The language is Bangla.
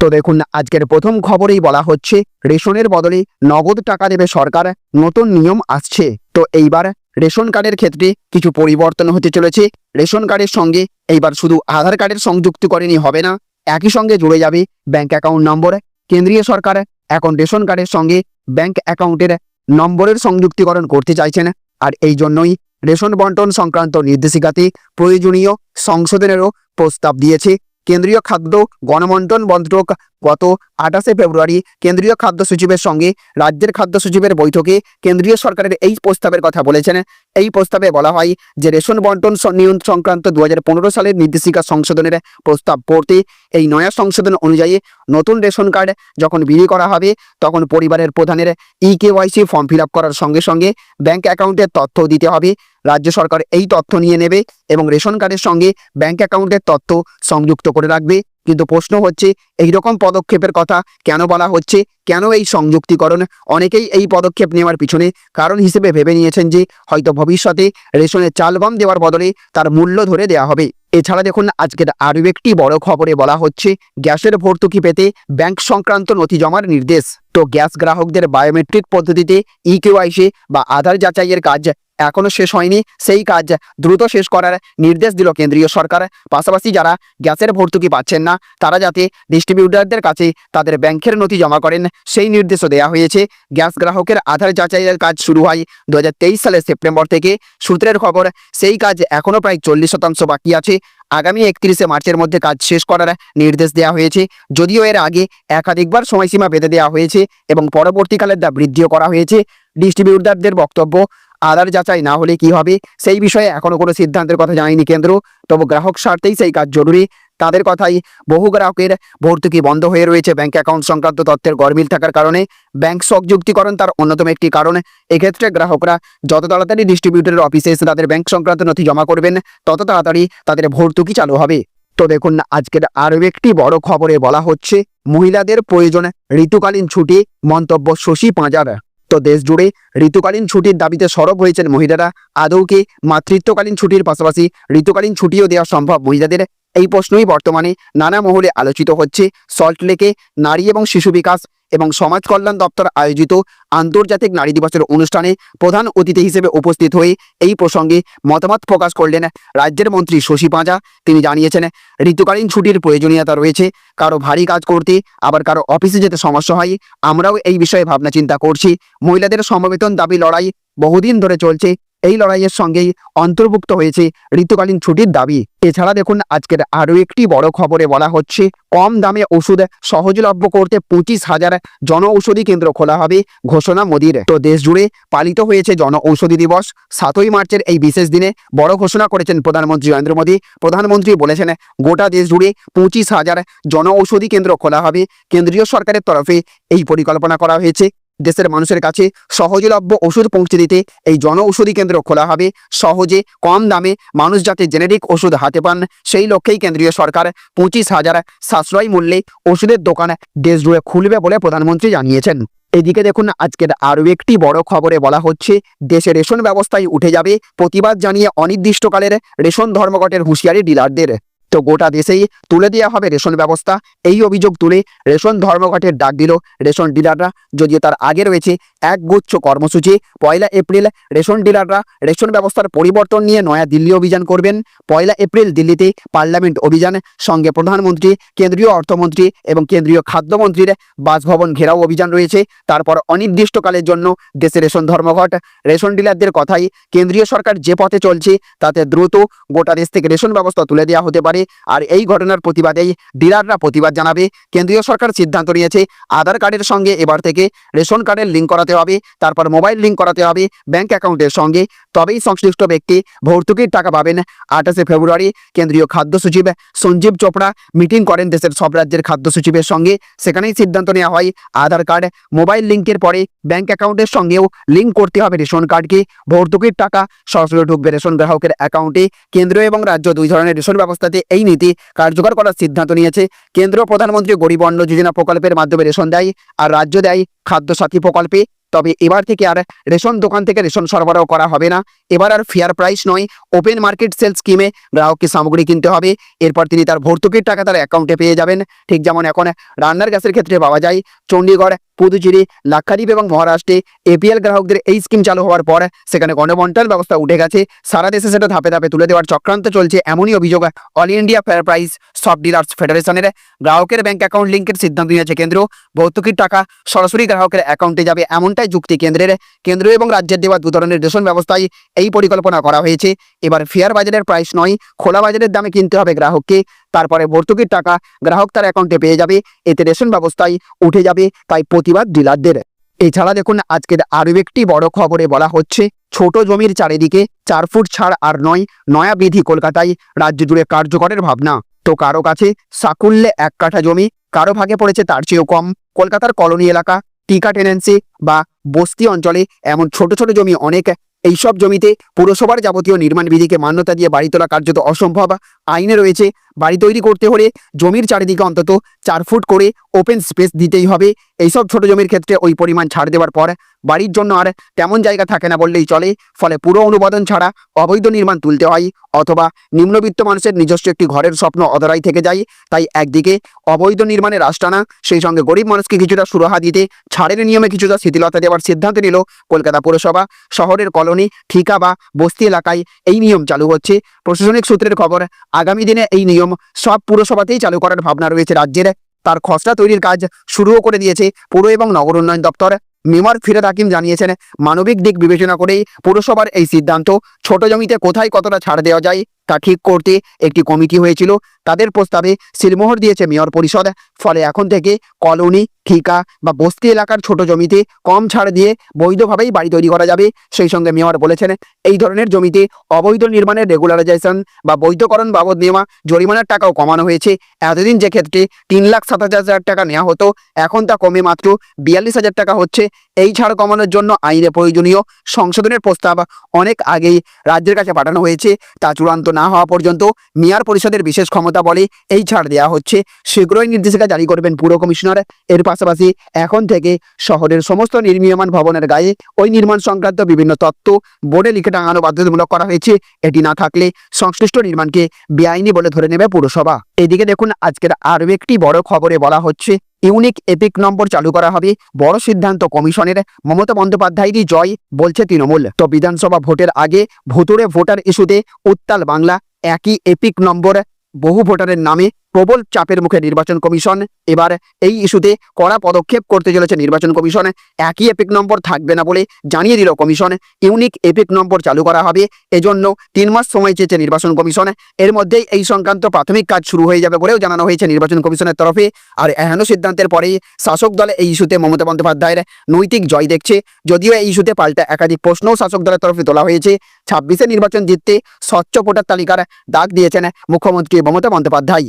তো দেখুন, আজকের প্রথম খবরেই বলা হচ্ছে, রেশনের বদলে নগদ টাকা দেবে সরকার, নতুন নিয়ম আসছে। তো এইবার রেশন কার্ডের ক্ষেত্রে কিছু পরিবর্তন হতে চলেছে। রেশন কার্ডের সঙ্গে এইবার শুধু আধার কার্ডের সংযুক্তিকরণই হবে না, একই সঙ্গে জুড়ে যাবে ব্যাংক অ্যাকাউন্ট নম্বর। কেন্দ্রীয় সরকার এখন রেশন কার্ডের সঙ্গে ব্যাংক অ্যাকাউন্টের নম্বরের সংযুক্তিকরণ করতে চাইছেন। আর এই জন্যই রেশন বন্টন সংক্রান্ত নির্দেশিকাতে প্রয়োজনীয় সংশোধনেরও প্রস্তাব দিয়েছে। কেন্দ্রীয় খাদ্য গণবন্টন মন্ত্রক গত আঠাশে ফেব্রুয়ারি কেন্দ্রীয় খাদ্য সচিবের সঙ্গে রাজ্যের খাদ্য সচিবের বৈঠকে কেন্দ্রীয় সরকারের এই প্রস্তাবের কথা বলেছেন এই প্রস্তাবে বলা হয় যে রেশন বন্টন নিয়ম সংক্রান্ত দু হাজার পনেরো সালের নির্দেশিকা সংশোধনের প্রস্তাব পড়তে এই নয়া সংশোধন অনুযায়ী নতুন রেশন কার্ড যখন বিলি করা হবে, তখন পরিবারের প্রধানের ই কেওয়াইসি ফর্ম ফিল করার সঙ্গে সঙ্গে ব্যাংক অ্যাকাউন্টের তথ্য দিতে হবে। রাজ্য সরকার এই তথ্য নিয়ে নেবে এবং রেশন কার্ডের সঙ্গে ব্যাংক অ্যাকাউন্টের তথ্য সংযুক্ত করে রাখবে। কিন্তু প্রশ্ন হচ্ছে এই রকম পদক্ষেপের কথা কেন বলা হচ্ছে? কেন এই সংযুক্তিকরণ? অনেকেই এই পদক্ষেপ নেওয়ার পিছনে কারণ হিসেবে ভেবে নিয়েছেন যে, হয়তো ভবিষ্যতে রেশনের চাল গম দেওয়ার বদলে তার মূল্য ধরে দেয়া হবে। এছাড়া দেখুন, আজকের আরও একটি বড় খবরে বলা হচ্ছে, গ্যাসের ভর্তুকি পেতে ব্যাংক সংক্রান্ত নথি জমার নির্দেশ। তো গ্যাস গ্রাহকদের বায়োমেট্রিক পদ্ধতিতে ই কেওয়াইসি বা আধার যাচাইয়ের কাজ এখনও শেষ হয়নি। সেই কাজ দ্রুত শেষ করার নির্দেশ দিল কেন্দ্রীয় সরকার। পাশাপাশি যারা গ্যাসের ভর্তুকি পাচ্ছেন না, তারা যাতে ডিস্ট্রিবিউটারদের কাছে তাদের ব্যাংকের নথি জমা করেন, সেই নির্দেশও দেওয়া হয়েছে। গ্যাস গ্রাহকের আধার যাচাইয়ের কাজ শুরু হয় দু হাজার তেইশ সালের সেপ্টেম্বর থেকে। সূত্রের খবর, সেই কাজ এখনও প্রায় চল্লিশ শতাংশ বাকি আছে। আগামী একত্রিশে মার্চের মধ্যে কাজ শেষ করার নির্দেশ দেওয়া হয়েছে। যদিও এর আগে একাধিকবার সময়সীমা বেঁধে দেওয়া হয়েছে এবং পরবর্তীকালে তা বৃদ্ধিও করা হয়েছে। ডিস্ট্রিবিউটারদের বক্তব্য, আদার যাচাই না হলে কি হবে, সেই বিষয়ে এখনও কোনো সিদ্ধান্তের কথা জানায়নি কেন্দ্র। তবু গ্রাহক স্বার্থেই সেই কাজ জরুরি। তাদের কথাই বহু গ্রাহকের ভর্তুকি বন্ধ হয়ে রয়েছে। ব্যাংক অ্যাকাউন্ট সংক্রান্ত তথ্যের গরমিল থাকার কারণে ব্যাংক সংযুক্তিকরণ তার অন্যতম একটি কারণ। এক্ষেত্রে গ্রাহকরা যত তাড়াতাড়ি ডিস্ট্রিবিউটরের অফিসে এসে তাদের ব্যাংক সংক্রান্ত নথি জমা করবেন, তত তাড়াতাড়ি তাদের ভর্তুকি চালু হবে। তো দেখুন, আজকের আরও একটি বড় খবরে বলা হচ্ছে, মহিলাদের প্রয়োজন ঋতুকালীন ছুটি, মন্তব্য শশী পাঁজার। তো দেশ জুড়ে ঋতুকালীন ছুটির দাবিতে সরব হয়েছেন মহিলারা। আদৌকে মাতৃত্বকালীন ছুটির পাশাপাশি ঋতুকালীন ছুটিও দেওয়া সম্ভব? মহিলাদের এই প্রশ্নই বর্তমানে নানা মহলে আলোচিত হচ্ছে। সল্টলেকে নারী এবং শিশু বিকাশ এবং সমাজ কল্যাণ দপ্তর আয়োজিত আন্তর্জাতিক নারী দিবসের অনুষ্ঠানে প্রধান অতিথি হিসেবে উপস্থিত হয়ে এই প্রসঙ্গে মতামত প্রকাশ করলেন রাজ্যের মন্ত্রী শশী পাঁজা। তিনি জানিয়েছেন, ঋতুকালীন ছুটির প্রয়োজনীয়তা রয়েছে। কারও ভারী কাজ করতে, আবার কারও অফিসে যেতে সমস্যা হয়। আমরাও এই বিষয়ে ভাবনা চিন্তা করছি। মহিলাদের সমবেতন দাবি লড়াই বহুদিন ধরে চলছে। এই লড়াইয়ের সঙ্গেই অন্তর্ভুক্ত হয়েছে ঋতুকালীন ছুটির দাবি। এছাড়া দেখুন, আজকের আরও একটি বড় খবরে বলা হচ্ছে, কম দামে ওষুধ সহজলভ্য করতে পঁচিশ হাজার জন ঔষধি কেন্দ্র খোলা হবে, ঘোষণা মোদীর। তো দেশ জুড়ে পালিত হয়েছে জন ঔষধি দিবস। সাতই মার্চের এই বিশেষ দিনে বড় ঘোষণা করেছেন প্রধানমন্ত্রী নরেন্দ্র মোদী। প্রধানমন্ত্রী বলেছেন, গোটা দেশ জুড়ে পঁচিশ হাজার জন ঔষধি কেন্দ্র খোলা হবে। কেন্দ্রীয় সরকারের তরফে এই পরিকল্পনা করা হয়েছে। দেশের মানুষের কাছে সহজলভ্য ওষুধ পৌঁছে দিতে এই জন ঔষধি কেন্দ্র খোলা হবে। সহজে কম দামে মানুষ যাতে জেনেরিক ওষুধ হাতে পান, সেই লক্ষ্যেই কেন্দ্রীয় সরকার পঁচিশ হাজার সাশ্রয় মূল্যে ওষুধের দোকান দেশ জুড়ে খুলবে বলে প্রধানমন্ত্রী জানিয়েছেন। এদিকে দেখুন, আজকের আরও একটি বড় খবরে বলা হচ্ছে, দেশে রেশন ব্যবস্থায় উঠে যাবে প্রতিবাদ জানিয়ে অনির্দিষ্টকালের রেশন ধর্মঘটের হুঁশিয়ারি ডিলারদের। তো গোটা দেশেই তুলে দেওয়া হবে রেশন ব্যবস্থা। এই অভিযোগ তুলে রেশন ধর্মঘটের ডাক দিল রেশন ডিলাররা। যদিও তার আগে রয়েছে এক গুচ্ছ কর্মসূচি। পয়লা এপ্রিল রেশন ডিলাররা রেশন ব্যবস্থার পরিবর্তন নিয়ে নয়া দিল্লি অভিযান করবেন। পয়লা এপ্রিল দিল্লিতে পার্লামেন্ট অভিযান। সঙ্গে প্রধানমন্ত্রী, কেন্দ্রীয় অর্থমন্ত্রী এবং কেন্দ্রীয় খাদ্যমন্ত্রীর বাসভবন ঘেরাও অভিযান রয়েছে। তারপর অনির্দিষ্টকালের জন্য দেশে রেশন ধর্মঘট। রেশন ডিলারদের কথাই কেন্দ্রীয় সরকার যে পথে চলছে, তাতে দ্রুত গোটা দেশ থেকে রেশন ব্যবস্থা তুলে দেওয়া হতে পারে। আর এই ঘটনার প্রতিবাদেই ডিলাররা প্রতিবাদ জানাবে। কেন্দ্রীয় সরকার সিদ্ধান্ত নিয়েছে আধার কার্ডের সঙ্গে এবার থেকে রেশন কার্ডের লিঙ্ক করাতে হবে, তারপর মোবাইল লিঙ্ক করাতে হবে ব্যাংক অ্যাকাউন্টের সঙ্গে। তবেই সংশ্লিষ্ট ব্যক্তি ভর্তুকির টাকা পাবেন। আঠাশে ফেব্রুয়ারি কেন্দ্রীয় খাদ্য সচিব সঞ্জীব চোপড়া মিটিং করেন দেশের সব রাজ্যের খাদ্য সচিবের সঙ্গে। সেখানেই সিদ্ধান্ত নেওয়া হয়, আধার কার্ড মোবাইল লিঙ্কের পরে ব্যাংক অ্যাকাউন্টের সঙ্গেও লিঙ্ক করতে হবে রেশন কার্ডকে। ভর্তুকির টাকা সরাসরি ঢুকবে রেশন গ্রাহকের অ্যাকাউন্টে কেন্দ্র এবং রাজ্য দুই ধরনের রেশন ব্যবস্থাতে এই নীতি কার্যকর করার সিদ্ধান্ত নিয়েছে। কেন্দ্রীয় প্রধানমন্ত্রী গরিব অন্ন যোজনা প্রকল্পের মাধ্যমে রেশন দেয় আর রাজ্য দেয় খাদ্যসাথী প্রকল্পে। তবে এবার থেকে আর রেশন দোকান থেকে রেশন সরবরাহ করা হবে না। এবার আর ফেয়ার প্রাইস নয়। ওপেন মার্কেট সেল স্কিমে গ্রাহককে সামগ্রী কিনতে হবে। এরপর তিনি তার ভর্তুকির টাকা তার অ্যাকাউন্টে পেয়ে যাবেন। ঠিক যেমন এখন রান্নার গ্যাসের ক্ষেত্রে পাওয়া যায়। চণ্ডীগড়, পুদুচেরি, লাক্ষাদ্বীপ এবং মহারাষ্ট্রে এপিএল গ্রাহকদের এই স্কিম চালু হওয়ার পর সেখানে গণবন্টন ব্যবস্থা উঠে গেছে। সারা দেশে সেটা ধাপে ধাপে তুলে দেওয়ার চক্রান্ত চলছে। এমনই অভিযোগ অল ইন্ডিয়া ফেয়ার প্রাইস সব ডিলার্স ফেডারেশনের গ্রাহকের ব্যাংক অ্যাকাউন্ট লিঙ্কের সিদ্ধান্ত নিয়েছে কেন্দ্র। ভর্তুকির টাকা সরাসরি গ্রাহকের অ্যাকাউন্টে যাবে। এমনটাই যুক্তি কেন্দ্রের, কেন্দ্র এবং রাজ্যের দেওয়া দু ধরনের রেশন ব্যবস্থায় এই পরিকল্পনা করা হয়েছে। এবার ফেয়ার বাজারের প্রাইস নয়, খোলা বাজারের দামে কিনতে হবে গ্রাহককে। তারপরে ভর্তুকির টাকা গ্রাহক তার অ্যাকাউন্টে পেয়ে যাবে, এতে রেশন ব্যবস্থায় উঠে যাবে, তাই প্রতিবাদ ডিলারদের। এছাড়া দেখুন, আজকের আরও একটি বড় খবরে বলা হচ্ছে, ছোট জমির চারিদিকে চার ফুট ছাড় আর নয়, নয়া বিধি কলকাতায় রাজ্য জুড়ে কার্যকরের ভাবনা। তো কারও কাছে সাকুল্যে এক কাঠা জমি, কারও ভাগে পড়েছে তার চেয়েও কম। কলকাতার কলোনি এলাকা টিকা টেনেন্সি বা বস্তি অঞ্চলে এমন ছোট ছোট জমি অনেক। এইসব জমিতে পুরসভার যাবতীয় নির্মাণ বিধিকে মান্যতা দিয়ে বাড়ি তোলা কার্যত অসম্ভব। আইনে রয়েছে, বাড়ি তৈরি করতে হলে জমির চারিদিকে অন্তত চার ফুট করে ওপেন স্পেস দিতেই হবে। এইসব ছোট জমির ক্ষেত্রে ওই পরিমাণ ছাড় দেওয়ার পর বাড়ির জন্য আর তেমন জায়গা থাকে না বললেই চলে। ফলে পুরো অনুমোদন ছাড়া অবৈধ নির্মাণ তুলতে হয় অথবা নিম্নবিত্ত মানুষের নিজস্ব একটি ঘরের স্বপ্ন অধরাই থেকে যায়। তাই একদিকে অবৈধ নির্মাণের রাস্তানা সেই সঙ্গে গরিব মানুষকে কিছুটা সুরাহা দিতে, ছাড়ের নিয়মে কিছুটা শিথিলতা দেওয়ার সিদ্ধান্ত নিল কলকাতা পুরসভা। শহরের কলোনি, ঠিকা বা বস্তি এলাকায় এই নিয়ম চালু হচ্ছে। প্রশাসনিক সূত্রের খবর, আগামী দিনে এই নিয়ম সব পুরসভাতেই চালু করার ভাবনা রয়েছে রাজ্যের। তার খসড়া তৈরির কাজ শুরুও করে দিয়েছে পুর এবং নগর উন্নয়ন দপ্তর। মেয়র ফিরাদ হাকিম জানিয়েছেন, মানবিক দিক বিবেচনা করেই পুরসভার এই সিদ্ধান্ত। ছোট জমিতে কোথায় কতটা ছাড় দেওয়া যায় তা ঠিক করতে একটি কমিটি হয়েছিল। তাদের প্রস্তাবে সিলমোহর দিয়েছে মেয়র পরিষদ। ফলে এখন থেকে কলোনি, ঠিকা বা বস্তি এলাকার ছোট জমিতে কম ছাড় দিয়ে বৈধভাবেই বাড়ি তৈরি করা যাবে, সেই সঙ্গে মেয়র বলেছেন, এই ধরনের জমিতে অবৈধ নির্মাণের রেগুলারাইজেশন বা বৈধকরণ বাবদ নেওয়া জরিমানার টাকাও কমানো হয়েছে। এতদিন যে ক্ষেত্রে তিন লাখ সাতাশ হাজার টাকা নেওয়া হতো, এখন তা কমে মাত্র বিয়াল্লিশ হাজার টাকা হচ্ছে। এই ছাড় কমানোর জন্য আইনে প্রয়োজনীয় সংশোধনের প্রস্তাব অনেক আগেই রাজ্যের কাছে পাঠানো হয়েছে। তা চূড়ান্ত না হওয়া পর্যন্ত মেয়র পরিষদের বিশেষ ক্ষমতা বলে, এই ছাড় দেওয়া হচ্ছে। শীঘ্রই নির্দেশিকা জারি করবেন পুর কমিশনার। এর পাশাপাশি এখন থেকে শহরের সমস্ত নির্মীয়মান ভবনের গায়ে ওই নির্মাণ সংক্রান্ত বিভিন্ন তত্ত্ব বোর্ডে লিখে টাঙানো বাধ্যতামূলক করা হয়েছে। এটি না থাকলে সংশ্লিষ্ট নির্মাণকে বেআইনি বলে ধরে নেবে পুরসভা। এদিকে দেখুন, আজকের আরও একটি বড় খবরে বলা হচ্ছে, ইউনিক এপিক নম্বর চালু করা হবে বড় সিদ্ধান্ত কমিশনের। মমতা বন্দ্যোপাধ্যায়েরই জয় বলছে তৃণমূল। তো বিধানসভা ভোটের আগে ভুতুরে ভোটার ইস্যুতে উত্তাল বাংলা, একই এপিক নম্বর বহু ভোটারের নামে প্রবল চাপের মুখে নির্বাচন কমিশন এবার এই ইস্যুতে কড়া পদক্ষেপ করতে চলেছে নির্বাচন কমিশন। একই এপিক নম্বর থাকবে না বলে জানিয়ে দিল কমিশন। ইউনিক এপিক নম্বর চালু করা হবে। এজন্য তিন মাস সময় চেয়েছে নির্বাচন কমিশন। এর মধ্যেই এই সংক্রান্ত প্রাথমিক কাজ শুরু হয়ে যাবে বলেও জানানো হয়েছে নির্বাচন কমিশনের তরফে। আর এহেন সিদ্ধান্তের পরেই শাসক দলে এই ইস্যুতে মমতা বন্দ্যোপাধ্যায়ের নৈতিক জয় দেখছে। যদিও এই ইস্যুতে পাল্টা একাধিক প্রশ্নও শাসক দলের তরফে তোলা হয়েছে। ছাব্বিশে নির্বাচন জিততে স্বচ্ছ ভোটার তালিকার ডাক দিয়েছেন মুখ্যমন্ত্রী মমতা বন্দ্যোপাধ্যায়।